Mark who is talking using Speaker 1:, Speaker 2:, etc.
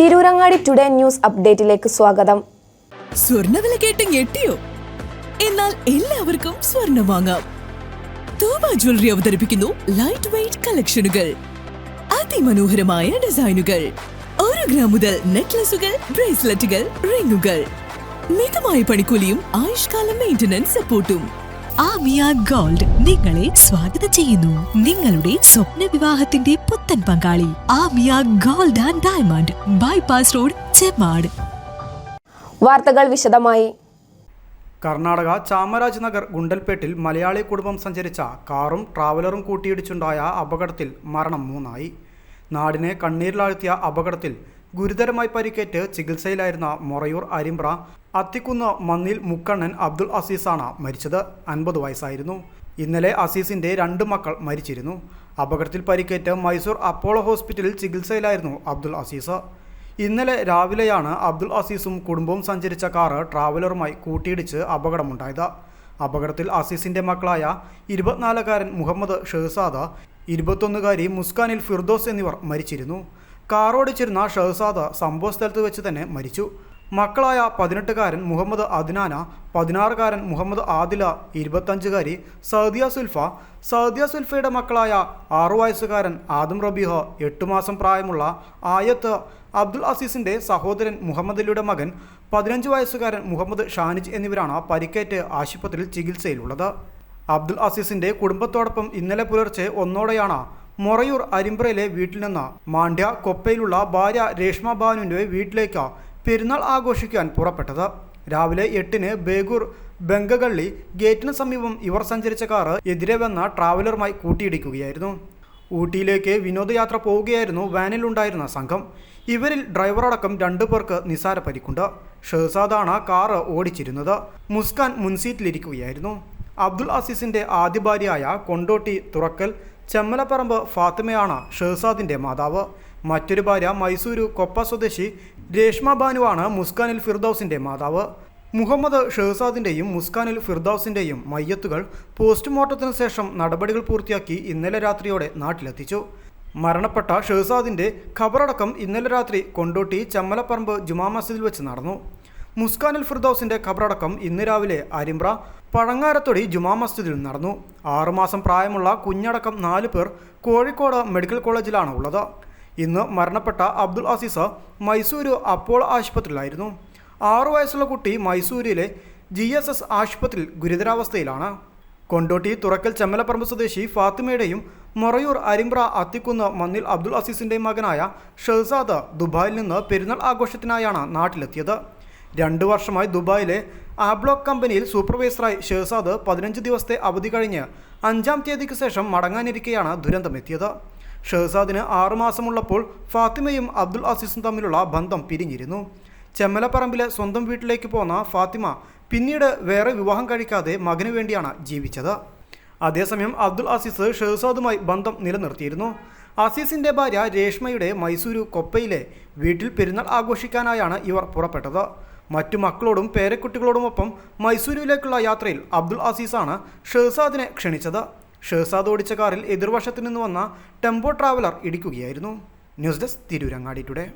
Speaker 1: Tirurangadi today news അപ്ഡേറ്റിലേക്ക് സ്വാഗതം.
Speaker 2: സ്വർണവില കേട്ട് ഞെട്ടിയോ? എന്നാൽ എല്ലാവർക്കും സ്വർണം വാങ്ങാം. തൂവ ജ്വല്ലറി അവതരിപ്പിക്കുന്നു ലൈറ്റ് വെയിറ്റ് കളക്ഷനുകൾ അതിമനോഹരമായ ഡിസൈനുകൾ ഒരു ഗ്രാം മുതൽ നെക്ലസുകൾ ബ്രേസ്ലെറ്റുകൾ റിങ്ങുകൾ മിതമായ പണിക്കൂലിയും ആയുഷ്കാല മെയിന്റനൻസ് സപ്പോർട്ടും
Speaker 3: ആമിയ ഗോൾഡ് നിങ്ങളെ സ്വാഗതം ചെയ്യുന്നു. നിങ്ങളുടെ സ്വപ്ന വിവാഹത്തിന്റെ പുത്തൻ പങ്കാളി Amiya gold and diamond bypass road Chemmad
Speaker 1: വാർത്തകൾ വിശദമായി.
Speaker 4: കർണാടക ചാമരാജ് നഗർ ഗുണ്ടൽപേട്ടിൽ മലയാളി കുടുംബം സഞ്ചരിച്ച കാറും ട്രാവലറും കൂട്ടിയിടിച്ചുണ്ടായ അപകടത്തിൽ മരണം മൂന്നായി. നാടിനെ കണ്ണീരിലാഴ്ത്തിയ അപകടത്തിൽ ഗുരുതരമായി പരിക്കേറ്റ് ചികിത്സയിലായിരുന്ന മൊറയൂർ അരിമ്പ്ര അത്തിക്കുന്ന് മന്നിൽ മുക്കണ്ണൻ അബ്ദുൾ അസീസാണ് മരിച്ചത്. അൻപത് വയസ്സായിരുന്നു. ഇന്നലെ അസീസിന്റെ രണ്ട് മക്കൾ മരിച്ചിരുന്നു. അപകടത്തിൽ പരിക്കേറ്റ് മൈസൂർ അപ്പോളോ ഹോസ്പിറ്റലിൽ ചികിത്സയിലായിരുന്നു അബ്ദുൾ അസീസ്. ഇന്നലെ രാവിലെയാണ് അബ്ദുൾ അസീസും കുടുംബവും സഞ്ചരിച്ച കാറ് ട്രാവലറുമായി കൂട്ടിയിടിച്ച് അപകടമുണ്ടായത്. അപകടത്തിൽ അസീസിന്റെ മക്കളായ ഇരുപത്തിനാലുകാരൻ മുഹമ്മദ് ഷെഹസാദ ഇരുപത്തൊന്നുകാരി മുസ്കാനിൽ ഫിർദോസ് എന്നിവർ മരിച്ചിരുന്നു. കാറോടിച്ചിരുന്ന ഷെഹസാദ് സംഭവസ്ഥലത്ത് വെച്ച് തന്നെ മരിച്ചു. മക്കളായ പതിനെട്ടുകാരൻ മുഹമ്മദ് അദ്നാന പതിനാറുകാരൻ മുഹമ്മദ് ആദില ഇരുപത്തഞ്ചുകാരി സൗദിയ സുൽഫ സൗദിയ സുൽഫയുടെ മക്കളായ ആറു വയസ്സുകാരൻ ആദം റബീഹ എട്ടു മാസം പ്രായമുള്ള ആയത്ത് അബ്ദുൽ അസീസിന്റെ സഹോദരൻ മുഹമ്മദ് അലിയുടെ മകൻ പതിനഞ്ച് വയസ്സുകാരൻ മുഹമ്മദ് ഷാനിജ് എന്നിവരാണ് പരിക്കേറ്റ് ആശുപത്രിയിൽ ചികിത്സയിലുള്ളത്. അബ്ദുൽ അസീസിന്റെ കുടുംബത്തോടൊപ്പം ഇന്നലെ പുലർച്ചെ ഒന്നോടെയാണ് മൊറയൂർ അരിമ്പ്രയിലെ വീട്ടിൽ നിന്ന് മാണ്ഡ്യ കൊപ്പയിലുള്ള ഭാര്യ രേഷ്മ ബാനുവിന്റെ വീട്ടിലേക്ക് പെരുന്നാൾ ആഘോഷിക്കാൻ പുറപ്പെട്ടത്. രാവിലെ എട്ടിന് ബേഗൂർ ബംഗകള്ളി ഗേറ്റിന് സമീപം ഇവർ സഞ്ചരിച്ച കാർ എതിരെ വന്ന ട്രാവലറുമായി കൂട്ടിയിടിക്കുകയായിരുന്നു. ഊട്ടിയിലേക്ക് വിനോദയാത്ര പോവുകയായിരുന്നു വാനിലുണ്ടായിരുന്ന സംഘം. ഇവരിൽ ഡ്രൈവറടക്കം രണ്ടു പേർക്ക് നിസാര പരിക്കുണ്ട്. ഷെഹസാദാണ് കാറ് ഓടിച്ചിരുന്നത്. മുസ്കാൻ മുൻസീറ്റിലിരിക്കുകയായിരുന്നു. അബ്ദുൾ അസീസിന്റെ ആദ്യ ഭാര്യയായ കൊണ്ടോട്ടി തുറക്കൽ ചെമ്മലപ്പറമ്പ് ഫാത്തിമയാണ് ഷെഹ്സാദിന്റെ മാതാവ്. മറ്റൊരു ഭാര്യ മൈസൂരു കൊപ്പ സ്വദേശി രേഷ്മ ബാനുവാണ് മുസ്കാനിൽ ഫിർദൌസിന്റെ മാതാവ്. മുഹമ്മദ് ഷെഹ്സാദിന്റെയും മുസ്കാനിൽ ഫിർദൌസിന്റെയും മയ്യത്തുകൾ പോസ്റ്റ്മോർട്ടത്തിന് ശേഷം നടപടികൾ പൂർത്തിയാക്കി ഇന്നലെ രാത്രിയോടെ നാട്ടിലെത്തിച്ചു. മരണപ്പെട്ട ഷെഹ്സാദിന്റെ ഖബറടക്കം ഇന്നലെ രാത്രി കൊണ്ടോട്ടി ചമ്മലപ്പറമ്പ് ജുമാ മസ്ജിദിൽ വെച്ച് നടന്നു. മുസ്കാനിൽ ഫിർദൌസിന്റെ ഖബറടക്കം ഇന്ന് രാവിലെ അരിമ്പ്ര പഴങ്ങാരത്തൊടി ജുമാ മസ്ജിദിൽ നടന്നു. ആറുമാസം പ്രായമുള്ള കുഞ്ഞടക്കം നാല് പേർ കോഴിക്കോട് മെഡിക്കൽ കോളേജിലാണ് ഉള്ളത്. ഇന്ന് മരണപ്പെട്ട അബ്ദുൾ അസീസ് മൈസൂരു അപ്പോളോ ആശുപത്രിയിലായിരുന്നു. ആറു വയസ്സുള്ള കുട്ടി മൈസൂരിലെ ജി എസ് എസ് ആശുപത്രിയിൽ ഗുരുതരാവസ്ഥയിലാണ്. കൊണ്ടോട്ടി തുറക്കൽ ചെമ്മലപ്പറമ്പ് സ്വദേശി ഫാത്തിമയുടെയും മൊറയൂർ അരിമ്പ്ര അത്തിക്കുന്ന് മന്നിൽ അബ്ദുൾ അസീസിന്റെയും മകനായ ഷെഹസാദ് ദുബായിൽ നിന്ന് പെരുന്നാൾ ആഘോഷത്തിനായാണ് നാട്ടിലെത്തിയത്. രണ്ടു വർഷമായി ദുബായിലെ ആബ്ലോക്ക് കമ്പനിയിൽ സൂപ്പർവൈസറായി ഷെഹസാദ് പതിനഞ്ച് ദിവസത്തെ അവധി കഴിഞ്ഞ് അഞ്ചാം തീയതിക്ക് ശേഷം മടങ്ങാനിരിക്കെയാണ് ദുരന്തമെത്തിയത്. ഷെഹസാദിന് ആറുമാസമുള്ളപ്പോൾ ഫാത്തിമയും അബ്ദുൽ അസീസും തമ്മിലുള്ള ബന്ധം പിരിഞ്ഞിരുന്നു. ചെമ്മലപ്പറമ്പിലെ സ്വന്തം വീട്ടിലേക്ക് പോന്ന ഫാത്തിമ പിന്നീട് വേറെ വിവാഹം കഴിക്കാതെ മകന് വേണ്ടിയാണ് ജീവിച്ചത്. അതേസമയം അബ്ദുൽ അസീസ് ഷെഹസാദുമായി ബന്ധം നിലനിർത്തിയിരുന്നു. അസീസിന്റെ ഭാര്യ രേഷ്മയുടെ മൈസൂരു കൊപ്പയിലെ വീട്ടിൽ പെരുന്നാൾ ആഘോഷിക്കാനായാണ് ഇവർ പുറപ്പെട്ടത്. മറ്റു മക്കളോടും പേരക്കുട്ടികളോടുമൊപ്പം മൈസൂരുവിലേക്കുള്ള യാത്രയിൽ അബ്ദുൾ അസീസാണ് ഷെഹസാദിനെ ക്ഷണിച്ചത്. ഷെഹസാദ് ഓടിച്ച കാറിൽ എതിർവശത്തു നിന്ന് വന്ന ടെമ്പോ ട്രാവലർ ഇടിക്കുകയായിരുന്നു. News desk Tirurangadi today.